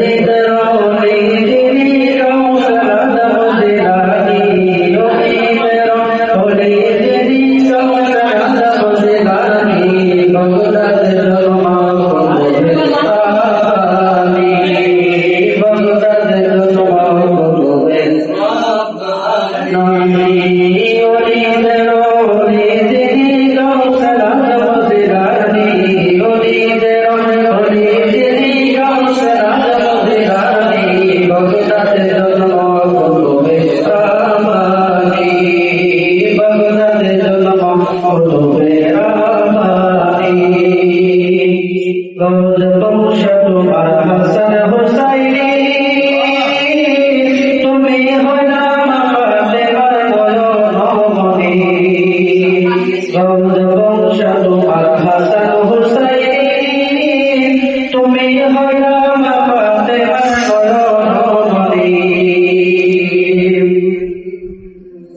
Hare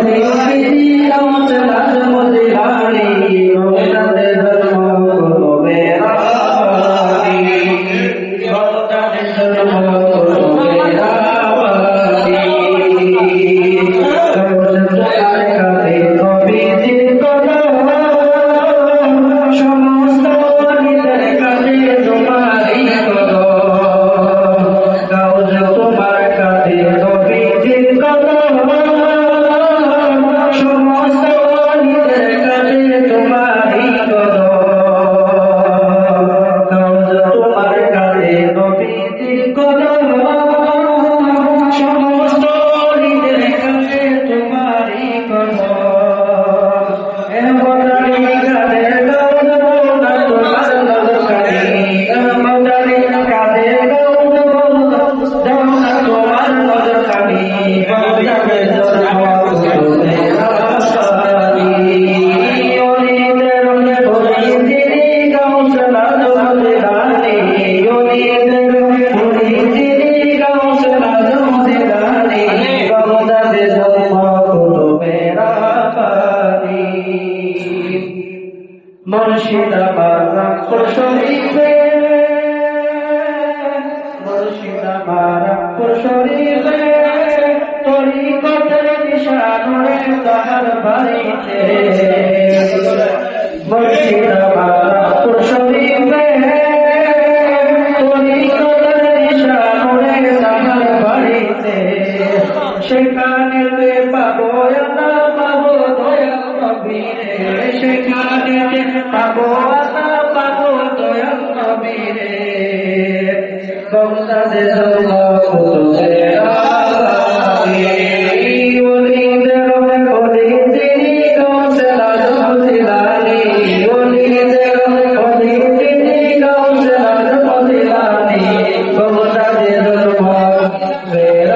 Amén. Murshidabad Rampur শরীফে। মুর্শিদাবাদ রামপুর শরীফে। তরিকতের নিশানুরে তাহার বাড়িতে পাবো আশা পাবো দয়াল নবীরে কমতাজে Yeah.